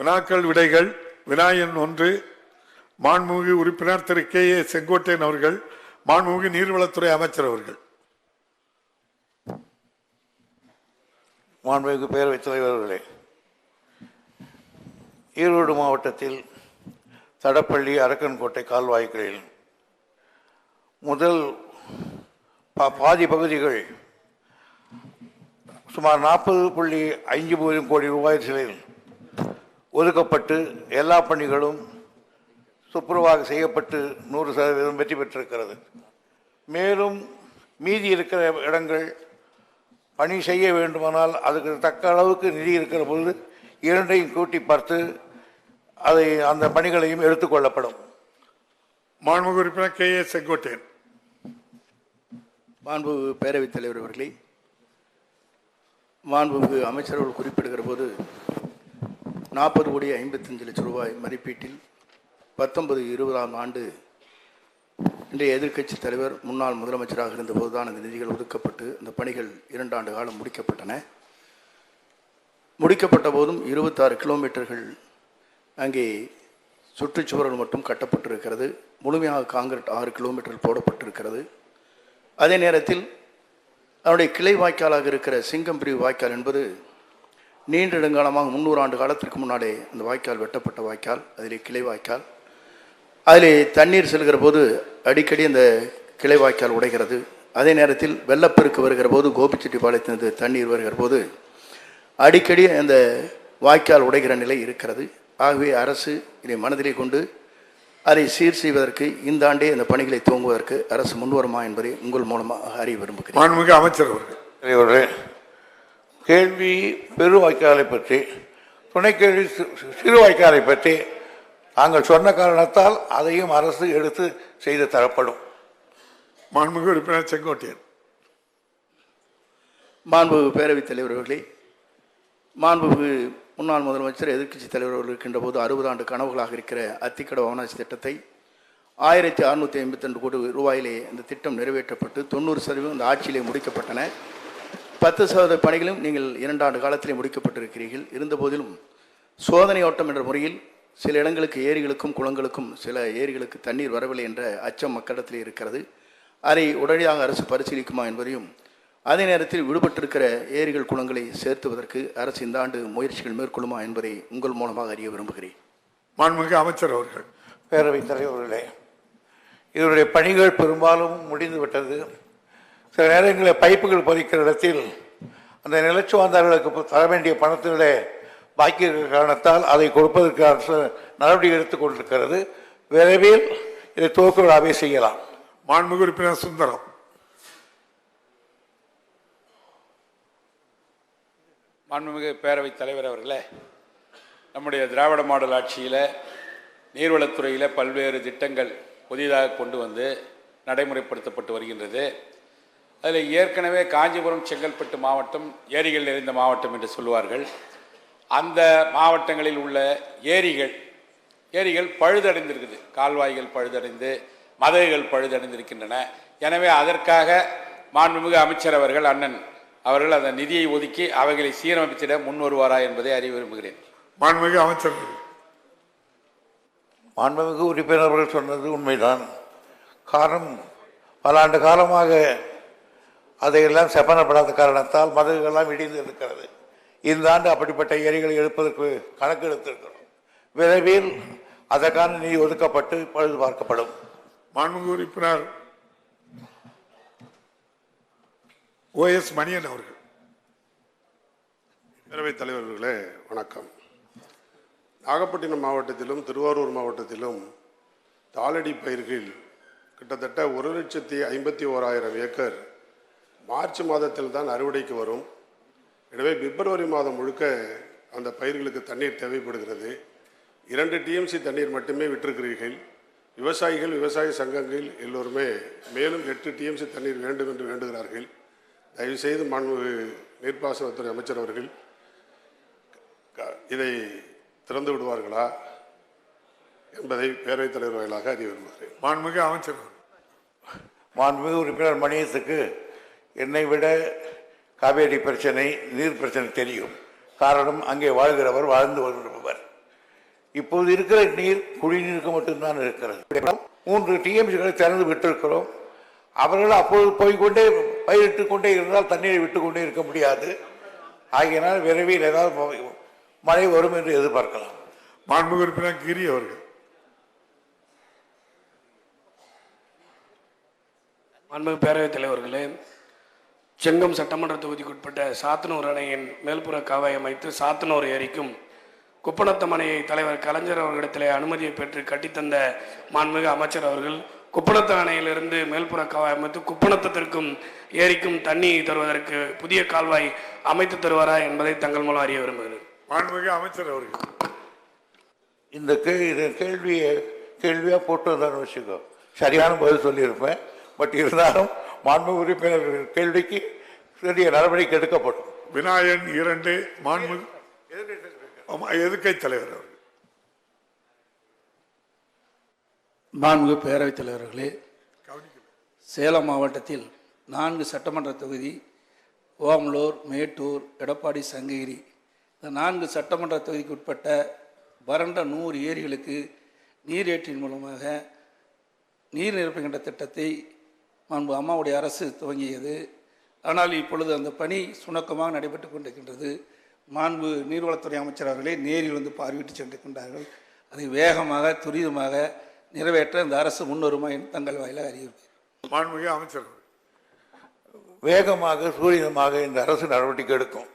வினாக்கள் விடைகள் வினாயன் ஒன்று. மாண்புமிகு உறுப்பினர் திரு கே ஏ செங்கோட்டையன் அவர்கள் மாண்புமிகு நீர்வளத்துறை அமைச்சர் அவர்கள். மாண்புமிகு பேரவைத் தலைவர்களே ஈரோடு மாவட்டத்தில் தடப்பள்ளி அரக்கன்கோட்டை கால்வாய்களில் முதல் பா- பாதி பகுதிகள் சுமார் நாற்பது புள்ளி ஐந்து பூஜ்ஜியம் கோடி ரூபாய் செலவில் ஒதுக்கப்பட்டு எல்லா பணிகளும் துப்புரவாக செய்யப்பட்டு நூறு சதவீதம் வெற்றி பெற்றிருக்கிறது. மேலும் மீதி இருக்கிற இடங்கள் பணி செய்ய வேண்டுமானால் அதுக்கு தக்க அளவுக்கு நிதி இருக்கிற பொழுது இரண்டையும் கூட்டி பார்த்து அதை அந்த பணிகளையும் எடுத்துக்கொள்ளப்படும் மாண்புமிகு உறுப்பினர் கே ஏ செங்கோட்டையன். மாண்புமிகு பேரவைத் தலைவர் அவர்களே மாண்புமிகு அமைச்சர்கள் குறிப்பிடுகிற போது நாற்பது கோடி ஐம்பத்தஞ்சு லட்சம் ரூபாய் மதிப்பீட்டில் பத்தொன்பது இருபதாம் ஆண்டு இன்றைய எதிர்க்கட்சி தலைவர் முன்னாள் முதலமைச்சராக இருந்தபோது தான் அந்த நிதிகள் ஒதுக்கப்பட்டு அந்த பணிகள் இரண்டாண்டு காலம் முடிக்கப்பட்டன. முடிக்கப்பட்ட போதும் இருபத்தாறு கிலோமீட்டர்கள் அங்கே சுற்றுச்சுவர்கள் மட்டும் கட்டப்பட்டிருக்கிறது. முழுமையாக காங்கிரட் ஆறு கிலோமீட்டர் போடப்பட்டிருக்கிறது. அதே நேரத்தில் அவருடைய கிளை வாய்க்காலாக இருக்கிற சிங்கம் பிரிவு வாய்க்கால் என்பது நீண்ட நெடுங்காலமாக முந்நூறு ஆண்டு காலத்திற்கு முன்னாலே அந்த வாய்க்கால் வெட்டப்பட்ட வாய்க்கால் அதிலே கிளை வாய்க்கால். அதிலே தண்ணீர் செல்கிற போது அடிக்கடி அந்த கிளை வாய்க்கால் உடைகிறது. அதே நேரத்தில் வெள்ளப்பெருக்கு வருகிற போது கோபிச்செட்டிப்பாளையத்திலிருந்து தண்ணீர் வருகிற போது அடிக்கடி அந்த வாய்க்கால் உடைகிற நிலை இருக்கிறது. ஆகவே அரசு இதை மனதிலே கொண்டு அதை சீர் செய்வதற்கு இந்த ஆண்டே அந்த பணிகளை துவங்குவதற்கு அரசு முன்வருமா என்பதை உங்கள் மூலமாக அறிய விரும்புகிறேன். மாண்புமிகு அமைச்சர் அவர்கள். கேள்வி பெரு வாய்க்காலை பற்றி துணை கேள்வி சி- சிறு வாய்க்காலை பற்றி தாங்கள் சொன்ன காரணத்தால் அதையும் அரசு எடுத்து செய்து தரப்படும். மாண்புமிகு உறுப்பினர் செங்கோட்டையன். மாண்புமிகு பேரவைத் தலைவர் அவர்களே மாண்புமிகு முன்னாள் முதலமைச்சர் எதிர்க்கட்சி தலைவர் அவர்கள் இருக்கின்ற போது அறுபது ஆண்டு கனவுகளாக இருக்கிற அத்திக்கட வவனாசி திட்டத்தை ஆயிரத்தி அறுநூற்றி ஐம்பத்தி ரெண்டு கோடி ரூபாயிலே இந்த திட்டம் நிறைவேற்றப்பட்டு தொண்ணூறு சதவீதம் இந்த ஆட்சியிலே முடிக்கப்பட்டன. பத்து சதவீத பணிகளும் நீங்கள் இரண்டாண்டு காலத்திலே முடிக்கப்பட்டிருக்கிறீர்கள். இருந்தபோதிலும் சோதனை ஓட்டம் என்ற முறையில் சில இடங்களுக்கு ஏரிகளுக்கும் குளங்களுக்கும் சில ஏரிகளுக்கு தண்ணீர் வரவில்லை என்ற அச்சம் மக்களிடத்தில் இருக்கிறது. அதை உடனடியாக அரசு பரிசீலிக்குமா என்பதையும் அதே நேரத்தில் விடுபட்டிருக்கிற ஏரிகள் குளங்களை சேர்த்துவதற்கு அரசு இந்த ஆண்டு முயற்சிகள் மேற்கொள்ளுமா என்பதை உங்கள் மூலமாக அறிய விரும்புகிறேன். மாண்புமிகு அமைச்சர் அவர்கள் பேரவைத் தலைவர்களே இதனுடைய பணிகள் பெரும்பாலும் முடிந்துவிட்டது. சில நேரங்களில் பைப்புகள் பதிக்கிற இடத்தில் அந்த நிலச்சுவாந்தார்களுக்கு தர வேண்டிய பணத்திலே பாக்கி இருக்கிற காரணத்தால் அதை கொடுப்பதற்கு அரசு நடவடிக்கை எடுத்துக் கொண்டிருக்கிறது. விரைவில் இதை துவக்க விழாவை செய்யலாம். மாண்புமிகு உறுப்பினர் சுந்தரம். மாண்புமிகு பேரவைத் தலைவர் அவர்களே நம்முடைய திராவிட மாடல் ஆட்சியில் நீர்வளத்துறையில் பல்வேறு திட்டங்கள் புதிதாக கொண்டு வந்து நடைமுறைப்படுத்தப்பட்டு வருகின்றது. அதில் ஏற்கனவே காஞ்சிபுரம் செங்கல்பட்டு மாவட்டம் ஏரிகள் நிறைந்த மாவட்டம் என்று சொல்லுவார்கள். அந்த மாவட்டங்களில் உள்ள ஏரிகள் ஏரிகள் பழுதடைந்திருக்குது. கால்வாய்கள் பழுதடைந்து மதகுகள் பழுதடைந்திருக்கின்றன. எனவே அதற்காக மாண்புமிகு அமைச்சர் அவர்கள் அண்ணன் அவர்கள் அந்த நிதியை ஒதுக்கி அவைகளை சீரமைத்திட முன் வருவாரா என்பதை அறிய விரும்புகிறேன். மாண்புமிகு அமைச்சர். மாண்புமிகு உறுப்பினர்கள் சொன்னது உண்மைதான். காரணம் பல ஆண்டு காலமாக அதையெல்லாம் செப்பனப்படாத காரணத்தால் மதகுகள்லாம் இடிந்து இருக்கிறது இந்த ஆண்டு அப்படிப்பட்ட ஏரிகளை எடுப்பதற்கு கணக்கு எடுத்திருக்கிறோம். விரைவில் அதற்கான நிதி ஒதுக்கப்பட்டு பழுது பார்க்கப்படும். மாண்புமிகு உறுப்பினர் ஓஎஸ் மணியன் அவர்கள். பேரவைத் தலைவர்களே வணக்கம். நாகப்பட்டினம் மாவட்டத்திலும் திருவாரூர் மாவட்டத்திலும் தாளடி பயிர்கள் கிட்டத்தட்ட ஒரு லட்சத்தி ஐம்பத்தி ஓராயிரம் ஏக்கர் மார்ச் மாதத்தில் தான் அறுவடைக்கு வரும். எனவே பிப்ரவரி மாதம் முழுக்க அந்த பயிர்களுக்கு தண்ணீர் தேவைப்படுகிறது. இரண்டு டிஎம்சி தண்ணீர் மட்டுமே விட்டிருக்கிறீர்கள். விவசாயிகள் விவசாய சங்கங்கள் எல்லோருமே மேலும் எட்டு டிஎம்சி தண்ணீர் வேண்டும் என்று வேண்டுகிறார்கள். தயவுசெய்து மாண்பு நீர்ப்பாசனத்துறை அமைச்சர் அவர்கள் இதை திறந்து விடுவார்களா என்பதை பேரவைத் தலைவர் வாயிலாக அறிய விரும்புகிறேன். மாண்புமிகு அமைச்சர் மாண்புமிகு உறுப்பினர் மணியத்துக்கு என்னை விட காவேரி பிரச்சனை நீர் பிரச்சனை தெரியும். காரணம் அங்கே வாழ்கிறவர் வாழ்ந்து வருகிறவர் இப்போது இருக்கிற நீர் குடிநீருக்கு மட்டும்தான் இருக்கிறது. மூன்று டிஎம்சிகளை திறந்து விட்டிருக்கிறோம். அவர்கள் அப்போது போய்க்கொண்டே பயிரிட்டு கொண்டே இருந்தால் தண்ணீரை விட்டு கொண்டே இருக்க முடியாது. ஆகையினால் விரைவில் ஏதாவது மழை வரும் என்று எதிர்பார்க்கலாம். மாண்புமிகு உறுப்பினர் கிரி அவர்கள். மாண்புமிகு பேரவைத் தலைவர்களே செங்கம் சட்டமன்ற தொகுதிக்குட்பட்ட சாத்தனூர் அணையின் மேல்புற காவாய் அமைத்து சாத்தனூர் ஏரிக்கும் குப்பணத்தம் அணையை தலைவர் கலைஞர் அவர்களிடத்திலே அனுமதியை பெற்று கட்டித்தந்த மாண்புமிகு அமைச்சர் அவர்கள் குப்பணத்த அணையிலிருந்து மேல்புற காவாய் அமைத்து குப்பணத்தத்திற்கும் ஏரிக்கும் தண்ணி தருவதற்கு புதிய கால்வாய் அமைத்து தருவாரா என்பதை தங்கள் மூலம் அறிய விரும்புகிறேன். மாண்புமிகு அமைச்சர் அவர்கள். இந்த கேள்வியை கேள்வியாக போட்டு வந்தான்னு வச்சுக்கோ. சரியான பதில் சொல்லியிருப்பேன். பட் இருந்தாலும் மாண்பு உறுப்பினர் கேள்விக்கு சிறிய நடவடிக்கை எடுக்கப்படும். வினாயன் இரண்டு மாண்புமிகு ஆமா, எதிர்க்கை தலைவர் அவர்கள். மாண்புமிகு பேரவைத் தலைவர்களே சேலம் மாவட்டத்தில் நான்கு சட்டமன்ற தொகுதி ஓமலூர் மேட்டூர் எடப்பாடி சங்ககிரி. இந்த நான்கு சட்டமன்ற தொகுதிக்கு உட்பட்ட வறண்ட நூறு ஏரிகளுக்கு நீரேற்றின் மூலமாக நீர் நிரப்புகின்ற திட்டத்தை மாண்பு அம்மாவுடைய அரசு துவங்கியது. ஆனால் இப்பொழுது அந்த பணி சுணக்கமாக நடைபெற்று கொண்டிருக்கின்றது. மாண்பு நீர்வளத்துறை அமைச்சர் அவர்களே நேரில் வந்து பார்வையிட்டு சென்றிருக்கின்றார்கள் அதை வேகமாக துரிதமாக நிறைவேற்ற இந்த அரசு முன்வருமா என்று தங்கள் வாயிலாக அறிவிப்பேன் மாண்புமிகு அமைச்சர் வேகமாக சூரியனமாக இந்த அரசு நடவடிக்கை எடுக்கும்.